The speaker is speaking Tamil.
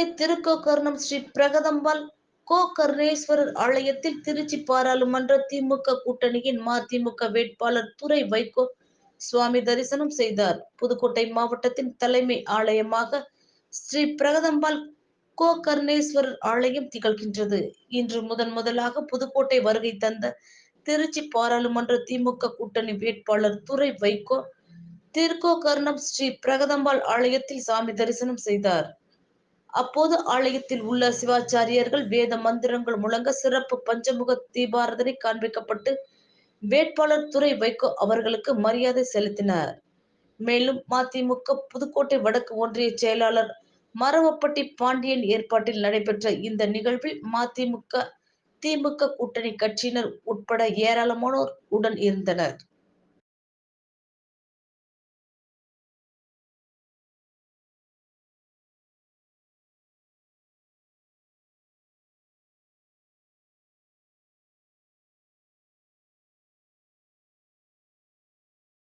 கோட்டை திருக்கோக்கர்ணம் ஸ்ரீ பிரகதம்பாள் கோகர்ணேஸ்வரர் ஆலயத்தில் திருச்சி பாராளுமன்ற திமுக கூட்டணியின் மதிமுக வேட்பாளர் துரை வைகோ சுவாமி தரிசனம் செய்தார். புதுக்கோட்டை மாவட்டத்தின் தலைமை ஆலயமாக ஸ்ரீ பிரகதம்பாள் கோகர்ணேஸ்வரர் ஆலயம் திகழ்கின்றது. இன்று முதன் முதலாக புதுக்கோட்டை வருகை தந்த திருச்சி பாராளுமன்ற திமுக கூட்டணி வேட்பாளர் துரை வைகோ திருக்கோகர்ணம் ஸ்ரீ பிரகதம்பாள் ஆலயத்தில் சாமி தரிசனம் செய்தார். அப்போது ஆலயத்தில் உள்ள சிவாச்சாரியர்கள் வேத மந்திரங்கள் முழங்க சிறப்பு பஞ்சமுக தீபாரதனை காண்பிக்கப்பட்டு வேட்பாளர் துறை வைகோ அவர்களுக்கு மரியாதை செலுத்தினார். மேலும் மதிமுக புதுக்கோட்டை வடக்கு ஒன்றிய செயலாளர் மரவப்பட்டி பாண்டியன் ஏற்பாட்டில் நடைபெற்ற இந்த நிகழ்வில் மதிமுக திமுக கூட்டணி கட்சியினர் உட்பட ஏராளமானோர் உடன் இருந்தனர்.